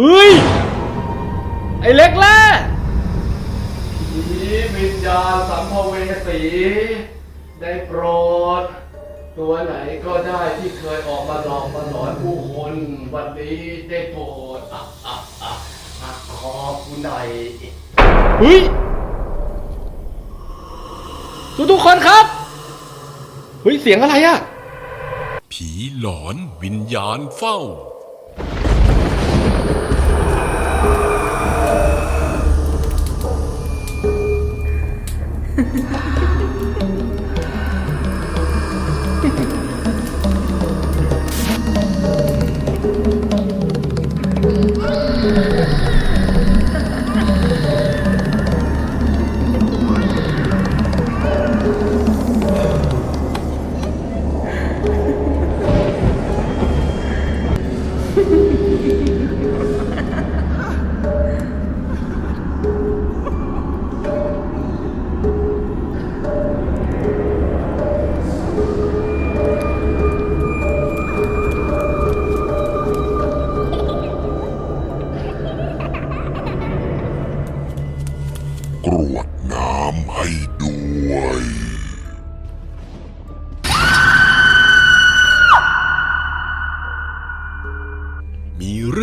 เฮ้ย ไอ้เล็กแล่ผีวิญญาณสัมภเวสี ได้โปรด ตัวไหนก็ได้ที่เคยออกมาหลอกมาหลอนผู้คน วันนี้ได้โปรดอะอะอะอะขอบคุณหน่อยเฮ้ยทุกทุกๆคนครับเฮ้ยเสียงอะไรอะผีหลอนวิญญาณเฝ้า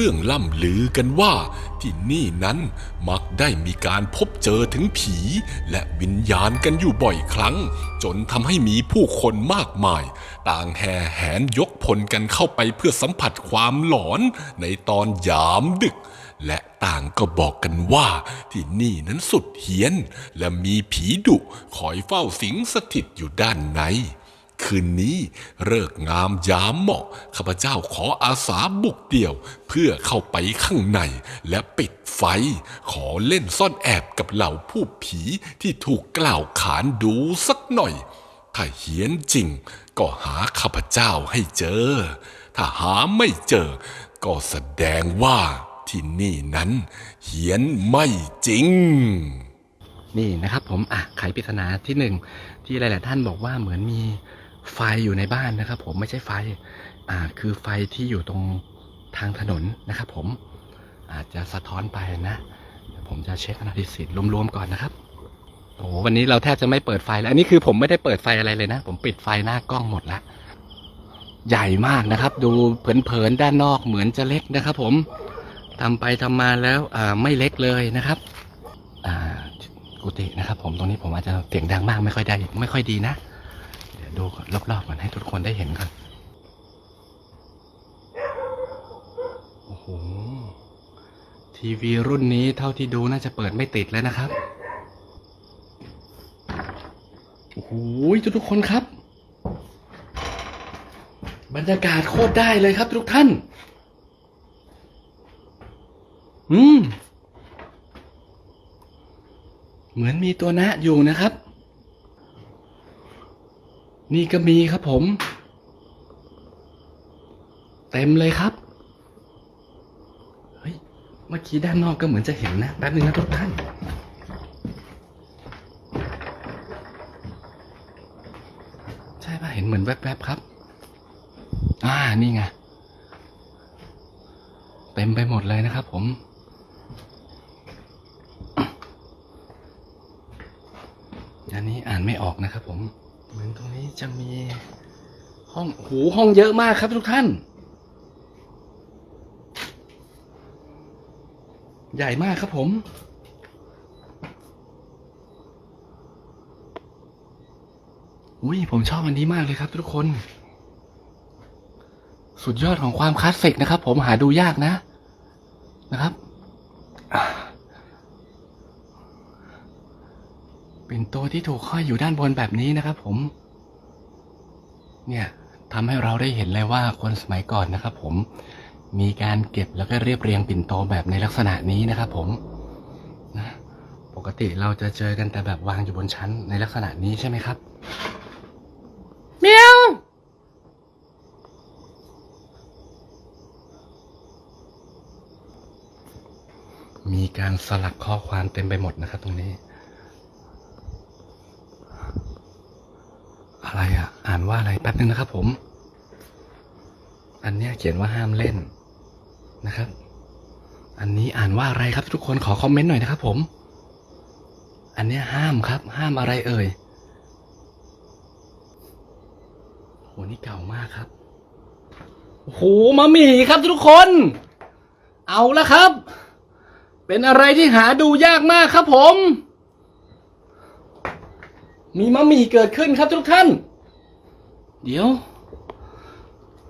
รื่องล่ำลือกันว่าที่นี่นั้นมักได้มีการพบเจอถึงผี และวิญญาณกันอยู่บ่อยครั้ง จนทำให้มีผู้คนมากมาย ต่างแห่แหนยกพลกันเข้าไปเพื่อสัมผัสความหลอนในตอนยามดึก และต่างก็บอกกันว่าที่นี่นั้นสุดเฮี้ยน และมีผีดุคอยเฝ้าสิงสถิตอยู่ด้านใน คืนนี้เลิกงามยามเหมาะข้าพเจ้าขออาสาบุกเดี่ยว เพื่อเข้าไปข้างในและปิดไฟ ขอเล่นซ่อนแอบกับเหล่าผู้ผีที่ถูกกล่าวขานดูสักหน่อย ถ้าเหียนจริง ก็หาข้าพเจ้าให้เจอ ถ้าหาไม่เจอ ก็แสดงว่าที่นี่นั้น เหียนไม่จริงนี่นะครับผมอะไขปริศนาที่หนึ่งที่หลาย ๆ ท่านบอกว่าเหมือนมี ไฟอยู่ในบ้านนะครับ ผมไม่ใช่ไฟอ่าคือไฟที่อยู่ตรงทางถนนนะครับ ผมอาจจะสะท้อนไปนะผมจะเช็คอนาลิซิสรวมๆก่อนนะครับโอ้โหวันนี้เราแทบจะไม่เปิดไฟแล้วอันนี้คือผมไม่ได้เปิดไฟอะไรเลยนะ ผมปิดไฟหน้ากล้องหมดละใหญ่มากนะครับ ดูเผินๆด้านนอกเหมือนจะเล็กนะครับ ผมทำไปทำมาแล้วอ่าไม่เล็กเลยนะครับอ่ากุฏินะครับ ผมตรงนี้ผมอาจจะเสียงดังมากไม่ค่อยได้ไม่ค่อยดีนะ ดูรอบๆก่อนให้ทุกคนได้เห็นก่อนโอ้โห ทีวีรุ่นนี้เท่าที่ดูน่าจะเปิดไม่ติดแล้วนะครับ โอ้โหทุกๆคนครับ บรรยากาศโคตรได้เลยครับทุกท่าน อืม เหมือนมีตัวนะอยู่นะครับ นี่ก็มีครับผม เต็มเลยครับ เฮ้ย เมื่อกี้ด้านนอกก็เหมือนจะเห็นนะแป๊บนึงนะทุกท่าน ใช่ป่ะ เห็นเหมือนแวบๆครับ อ่า นี่ไง เต็มไปหมดเลยนะครับผมอันนี้อ่านไม่ออกนะครับผม เหมือนตรงนี้จะมีห้องหูห้องเยอะมากครับทุกท่าน ใหญ่มากครับผม อุ้ยผมชอบอันนี้มากเลยครับทุกคน สุดยอดของความคลาสสิกนะครับผมหาดูยากนะ นะครับ เป็นตัวที่ถูกห้อยอยู่ด้านบนแบบนี้นะครับผม เนี่ยทำให้เราได้เห็นเลยว่าคนสมัยก่อนนะครับ ผมมีการเก็บแล้วก็เรียบเรียงปิ่นโตแบบในลักษณะนี้นะครับ ผมนะปกติเราจะเจอกันแต่แบบวางอยู่บนชั้นในลักษณะนี้ใช่ไหมครับเมียวมีการสลักข้อความเต็มไปหมดนะครับ ตรงนี้ อะไรอะ อ่านว่าอะไรแป๊บนึงนะครับผม อันเนี้ยเขียนว่าห้ามเล่นนะครับ อันนี้อ่านว่าอะไรครับ ทุกคนขอคอมเมนต์หน่อยนะครับผม อันเนี้ยห้ามครับ ห้ามอะไรเอ่ยโหนี่เก่ามากครับโอ้โหมามีครับทุกคน เอาละครับ เป็นอะไรที่หาดูยากมากครับผม มีมะหมี่เกิดขึ้นครับทุกท่าน เดี๋ยว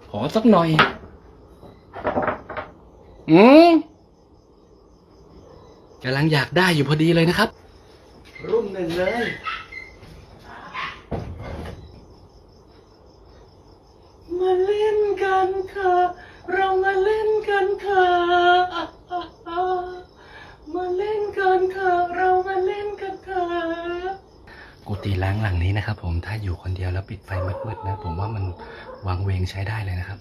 ขอสักหน่อย อืมกำลังอยากได้อยู่พอดีเลยนะครับ รุ่มหนึ่งเลยมาเล่นกันค่ะ เรามา กุฏิล้างหลังนี้นะครับผมถ้าอยู่คนเดียวแล้วปิดไฟมืดๆนะผมว่ามันวางเวงใช้ได้เลยนะครับ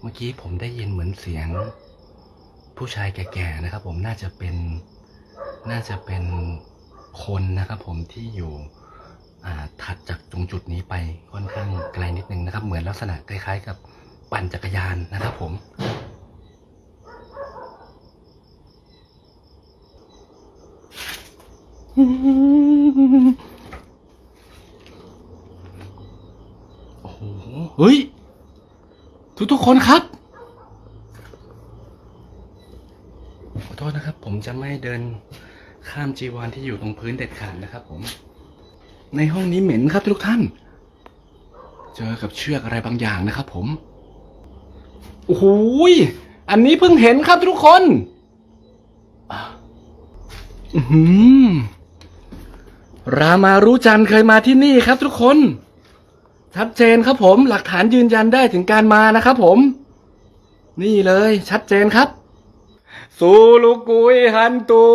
เมื่อกี้ผมได้ยินเหมือนเสียงผู้ชายแก่ๆนะครับ ผมน่าจะเป็นน่าจะเป็นคนนะครับ ผมที่อยู่ถัดจากตรงจุดนี้ไปค่อนข้างไกลนิดนึงนะครับ เหมือนลักษณะคล้ายๆ กับปั่นจักรยานนะครับผม โอ้โห เฮ้ย ทุกทุกๆคนครับขอโทษนะครับ ผมจะไม่เดินข้ามจีวรที่อยู่ตรงพื้นเด็ดขาดนะครับผม ในห้องนี้เหม็นครับทุกท่าน เจอกับเชือกอะไรบางอย่างนะครับผมโอ้โหยอันนี้เพิ่งเห็นครับทุกคนอะอือหือรามารู้จันทร์เคยมาที่นี่ครับทุกคน ชัดเจนครับผมหลักฐานยืนยันได้ถึงการมานะครับผม นี่เลยชัดเจนครับ สูลูกุยฮันตู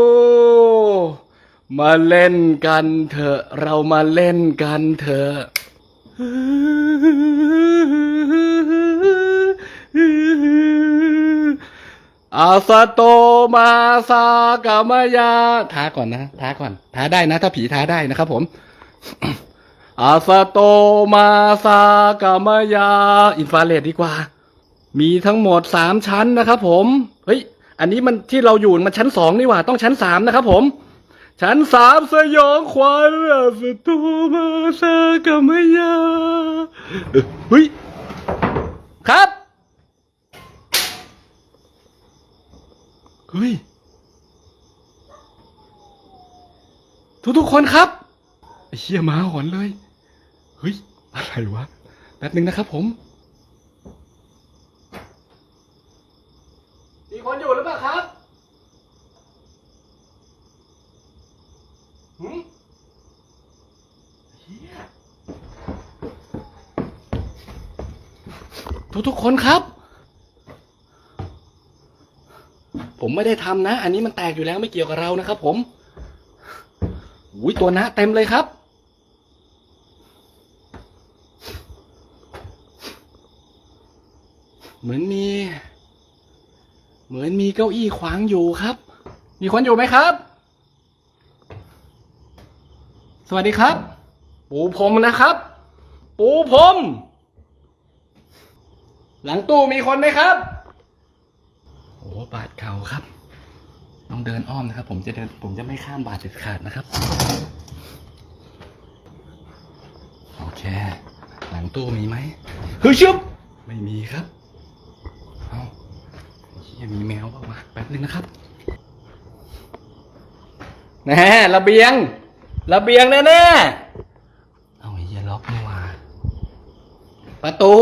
มาเล่นกันเถอะเรามาเล่นกันเถอะอาซาโตมาซากามายาท้าก่อนนะท้าก่อนท้าได้นะ ถ้าผีท้าได้นะครับผม อาซาโตมาซากามายา อินฟราเรดดีกว่า มีทั้งหมดสามชั้นนะครับผม เฮ้ย อันนี้มันที่เราอยู่มันชั้นสองนี่หว่า ต้องชั้นสามนะครับผม ชั้นสามสยองขวัญอาซาโตมาซากามายาเฮ้ย ครับ เฮ้ย ทุกทุกๆคนครับเชี่ยหมาหอนเลย เฮ้ย อะไรวะ แป๊บหนึ่งนะครับผม มีคนอยู่หรือเปล่าครับหืมเฮียทุกทุกๆคนครับ ผมไม่ได้ทำนะ อันนี้มันแตกอยู่แล้วไม่เกี่ยวกับเรานะครับผมอุ้ยตัวนะเต็มเลยครับ เหมือนมี เหมือนมีเก้าอี้ขวางอยู่ครับ มีคนอยู่ไหมครับ สวัสดีครับ ปูพรมนะครับ ปูพรมหลังตู้มีคนไหมครับ โอ้บาดเข่าครับ ต้องเดินอ้อมนะครับ ผมจะเดินผมจะไม่ข้ามบาดเด็ดขาดนะครับ โอเค หลังตู้มีไหมเฮ้ยชุบไม่มีครับ เฮียมีแมวเปล่าวะแป๊บนึงนะครับแน่ระเบียง ระเบียงแน่แน่ๆเอาไอ้เฮียล็อกนี่หว่าประตู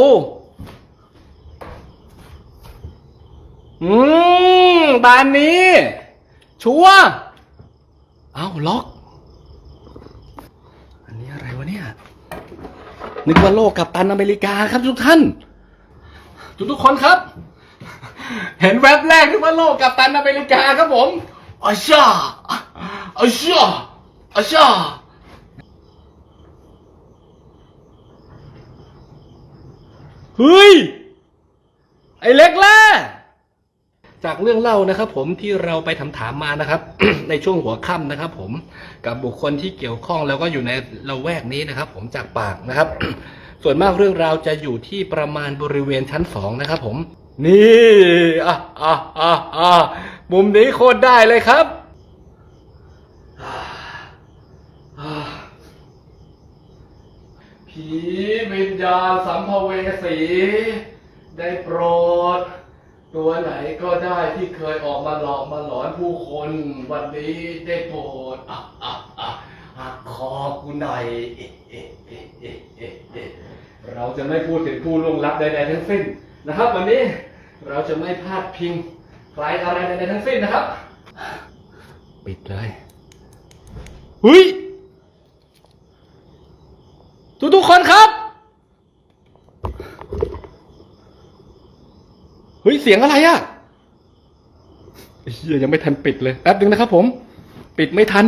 อืมบานนี้ ชัวร์เอ้าล็อก อันนี้อะไรวะเนี่ย นึกว่าโลกกับตันอเมริกาครับทุกท่าน ทุกทุกๆคนครับ เห็นแว็บแรกนึกว่าโลกกับตันอเมริกาครับผมอาชาอาชาอาชาเฮ้ย ไอ้เล็กแล่จากเรื่องเล่านะครับผมที่เราไปถามถามๆมานะครับ ในช่วงหัวค่ำนะครับ ผมกับบุคคลที่เกี่ยวข้องแล้วก็อยู่ในละแวกนี้นะครับ ผมจากปากนะครับ ส่วนมากเรื่องราวจะอยู่ที่ประมาณบริเวณชั้นสองนะครับ ผม นี่อะอะอะอะมุมนี้โคตรได้เลยครับผีวิญญาณสัมภเวสี ได้โปรด ตัวไหนก็ได้ที่เคยออกมาหลอกมาหลอนผู้คน วันนี้ได้โปรดอะอะอะหักคอกูหน่อยเอ๊ะเอ๊ะเอ๊ะเอ๊ะเอ๊ะเอ๊ะเราจะไม่พูดถึงผู้ล่วงลับใดๆทั้งสิ้น นะครับ วันนี้เราจะไม่พลาดพิงใครอะไรใดๆทั้งสิ้นนะครับ ปิดเลยเฮ้ยทุกทุกคนครับเฮ้ยเสียงอะไรอะเฮียยังไม่ทันปิดเลยแป๊บนึงนะครับ ผม ปิดไม่ทัน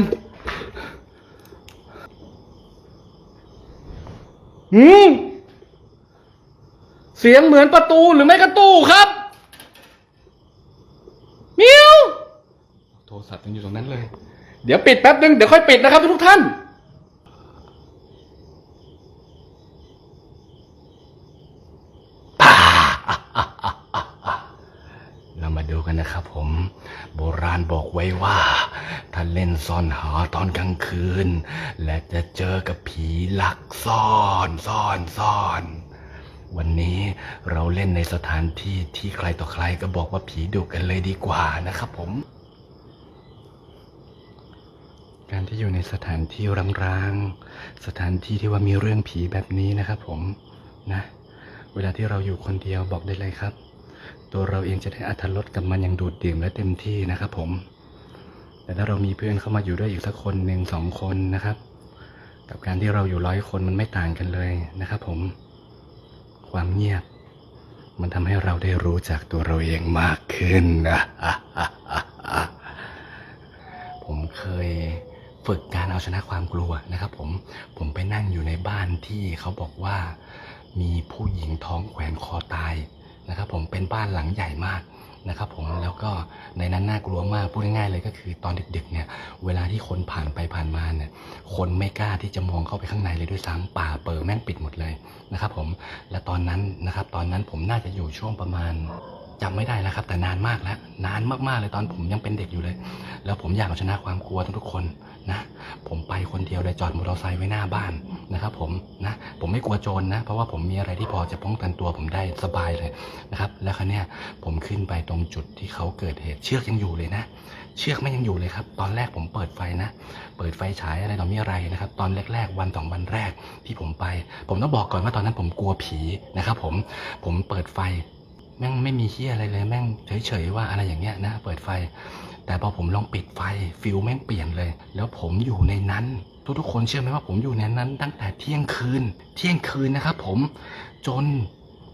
อืม เสียงเหมือนประตูหรือไม่กระตู้ครับมิวโทรศัพท์ยังอยู่ตรงนั้นเลย เดี๋ยวปิดแป๊บนึง เดี๋ยวค่อยปิดนะครับทุกท่าน เรามาดูกันนะครับผม โบราณบอกไว้ว่า ถ้าเล่นซ่อนหาตอนกลางคืน และจะเจอกับผีหลักซ่อนซ่อนซ่อน วันนี้เราเล่นในสถานที่ที่ใครต่อใครก็บอกว่าผีดุกันเลยดีกว่านะครับผม การที่อยู่ในสถานที่ร้างๆสถานที่ที่ว่ามีเรื่องผีแบบนี้นะครับผมนะ เวลาที่เราอยู่คนเดียวบอกได้เลยครับ ตัวเราเองจะได้อัธรสกับมันอย่างดูดดื่มและเต็มที่นะครับผม แต่ถ้าเรามีเพื่อนเข้ามาอยู่ด้วยอีกสักคนหนึ่งสองคนนะครับ กับการที่เราอยู่ร้อยคนมันไม่ต่างกันเลยนะครับผม ความเงียบ มันทำให้เราได้รู้จักตัวเราเองมากขึ้นนะผมเคยฝึกการเอาชนะความกลัวนะครับ ผมผมไปนั่งอยู่ในบ้านที่เขาบอกว่ามีผู้หญิงท้องแขวนคอตายนะครับ ผมเป็นบ้านหลังใหญ่มาก นะครับผมแล้วก็ในนั้นน่ากลัวมากพูดง่ายๆเลยก็คือตอนเด็กๆเนี่ยเวลาที่คนผ่านไปผ่านมาเนี่ยคนไม่กล้าที่จะมองเข้าไปข้างในเลยด้วยซ้ำป่าเปิดแม่งปิดหมดเลยนะครับผมและตอนนั้นนะครับตอนนั้นผมน่าจะอยู่ช่วงประมาณ จำไม่ได้แล้วครับ แต่นานมากแล้ว นานมากๆเลยตอนผมยังเป็นเด็กอยู่เลย แล้วผมอยากเอาชนะความกลัวทุกคนนะผมไปคนเดียวเลยจอดมอเตอร์ไซค์ไว้หน้าบ้านนะครับ ผมนะผมไม่กลัวโจรนะเพราะว่าผมมีอะไรที่พอจะป้องกันตัวผมได้สบายเลยนะครับ แล้วครั้นี้ผมขึ้นไปตรงจุดที่เขาเกิดเหตุเชือกยังอยู่เลยนะ เชือกไม่ยังอยู่เลยครับ ตอนแรกผมเปิดไฟนะ เปิดไฟฉายอะไรต่อมีอะไรนะครับ ตอนแรก ๆ วันสองวันแรกที่ผมไป ผมต้องบอกก่อนว่าตอนนั้นผมกลัวผีนะครับ ผมผมเปิดไฟ แม่งไม่มีเฮียอะไรเลยแม่งเฉยๆว่าอะไรอย่างเงี้ยนะ เปิดไฟ แต่พอผมลองปิดไฟฟิลแม่งเปลี่ยนเลย แล้วผมอยู่ในนั้น ทุกๆคนเชื่อไหมว่าผมอยู่ในนั้น ตั้งแต่เที่ยงคืน เที่ยงคืนนะครับผมจน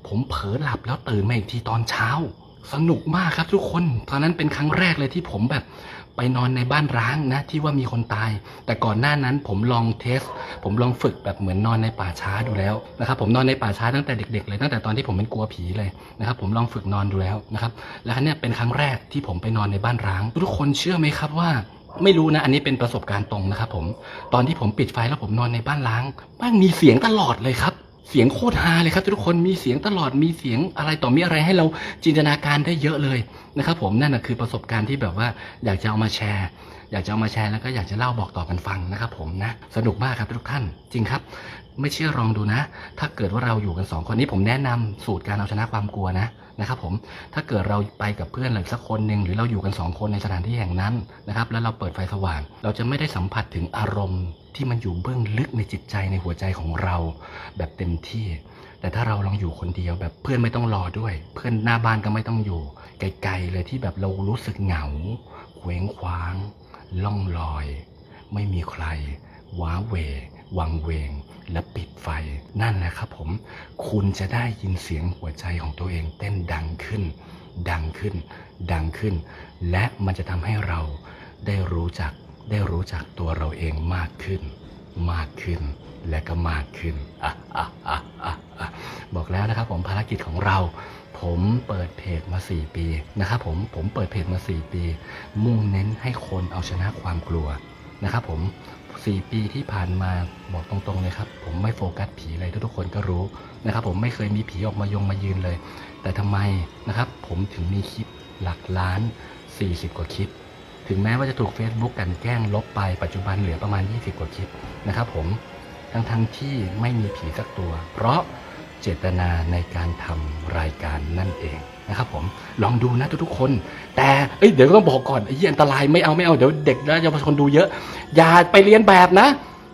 ผมเผลอหลับแล้วตื่นมาอีกทีตอนเช้า สนุกมากครับทุกคน ตอนนั้นเป็นครั้งแรกเลยที่ผมแบบ ไปนอนในบ้านร้างนะที่ว่ามีคนตาย แต่ก่อนหน้านั้นผมลองเทส ผมลองฝึกแบบเหมือนนอนในป่าช้าดูแล้วนะครับผมนอนในป่าช้าตั้งแต่เด็กๆเลยตั้งแต่ตอนที่ผมเป็นกลัวผีเลยนะครับผมลองฝึกนอนดูแล้วนะครับและอันเนี้ยเป็นครั้งแรกที่ผมไปนอนในบ้านร้าง ทุกคนเชื่อไหมครับว่าไม่รู้นะ อันนี้เป็นประสบการณ์ตรงนะครับผม ตอนที่ผมปิดไฟแล้วผมนอนในบ้านร้างมันมีเสียงตลอดเลยครับ เสียงโคตรฮาเลยครับทุกคนมีเสียงตลอดมีเสียงอะไรต่อมีอะไรให้เราจินตนาการได้เยอะเลยนะครับ ผมนั่นนะคือประสบการณ์ที่แบบว่าอยากจะเอามาแชร์ อยากจะเอามาแชร์แล้วก็อยากจะเล่าบอกต่อกันฟังนะครับ ผมนะสนุกมากครับทุกท่าน จริงครับ ไม่เชื่อลองดูนะ ถ้าเกิดว่าเราอยู่กันสองคนนี้ผมแนะนำสูตรการเอาชนะความกลัวนะ นะครับผมถ้าเกิดเราไปกับเพื่อนหรือสักคนหนึ่งหรือเราอยู่กันสองคนในสถานที่แห่งนั้นนะครับแล้วเราเปิดไฟสว่าง เราจะไม่ได้สัมผัสถึงอารมณ์ที่มันอยู่เบื้องลึกในจิตใจในหัวใจของเราแบบเต็มที่ แต่ถ้าเราลองอยู่คนเดียวแบบเพื่อนไม่ต้องรอด้วย เพื่อนหน้าบ้านก็ไม่ต้องอยู่ ไกลๆเลยที่แบบเรารู้สึกเหงาเคว้งคว้าง ล่องลอย ไม่มีใคร ว้าเหววังเวง และปิดไฟนั่นแหละครับผมคุณจะได้ยินเสียงหัวใจของตัวเองเต้นดังขึ้น ดังขึ้น ดังขึ้น และมันจะทำให้เราได้รู้จักได้รู้จักตัวเราเองมากขึ้น มากขึ้นและก็มากขึ้นอะอะอะอะอะบอกแล้วนะครับผมภารกิจของเราผมเปิดเพจมา 4 ปีนะครับผมผมเปิดเพจมา 4 ปี มุ่งเน้นให้คนเอาชนะความกลัวนะครับผม สี่ปีที่ผ่านมาบอกตรงๆเลยครับ ผมไม่โฟกัสผีเลยทุกๆคนก็รู้นะครับ ผมไม่เคยมีผีออกมายงมายืนเลย แต่ทำไมนะครับ ผมถึงมีคลิปหลักล้าน 40 กว่าคลิป ถึงแม้ว่าจะถูก Facebook กันแกล้งลบไปปัจจุบันเหลือประมาณ 20 กว่าคลิปนะครับ ผมทั้งทั้งๆที่ไม่มีผีสักตัว เพราะ เจตนาในการทำรายการนั่นเองนะครับผมลองดูนะทุกๆคน แต่เอ้ยเดี๋ยวต้องบอกก่อนไอ้ยี่อันตรายไม่เอาไม่เอาเดี๋ยวเด็กและเยาวชนดูเยอะ อย่าไปเรียนแบบนะ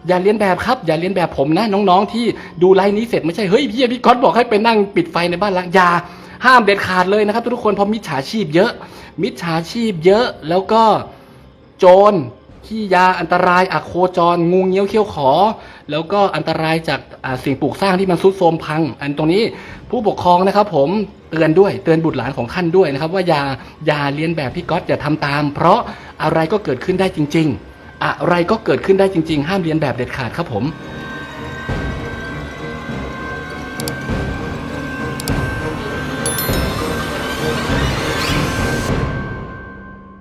อย่าเรียนแบบครับ อย่าเรียนแบบผมนะ น้องๆ ที่ดูไลน์นี้เสร็จไม่ใช่เฮ้ยพี่พี่ก๊อตบอกให้ไปนั่งปิดไฟในบ้านล้างอย่าห้ามเด็ดขาดเลยนะครับทุกๆคนเพราะมิจฉาชีพเยอะ มิจฉาชีพเยอะแล้วก็โจร ขี้ยาอันตรายอะโคจร งูเงี้ยวเขี้ยวขอ แล้วก็อันตรายจากสิ่งปลูกสร้างที่มันซุดโทรมพัง อันตรงนี้ผู้ปกครองนะครับ ผมเตือนด้วยเตือนบุตรหลานของท่านด้วยนะครับ ว่าอย่าอย่าเรียนแบบพี่ก๊อตอย่าทำตาม เพราะอะไรก็เกิดขึ้นได้จริง ๆ อะไรก็เกิดขึ้นได้จริง ๆ ห้ามเรียนแบบเด็ดขาดครับผม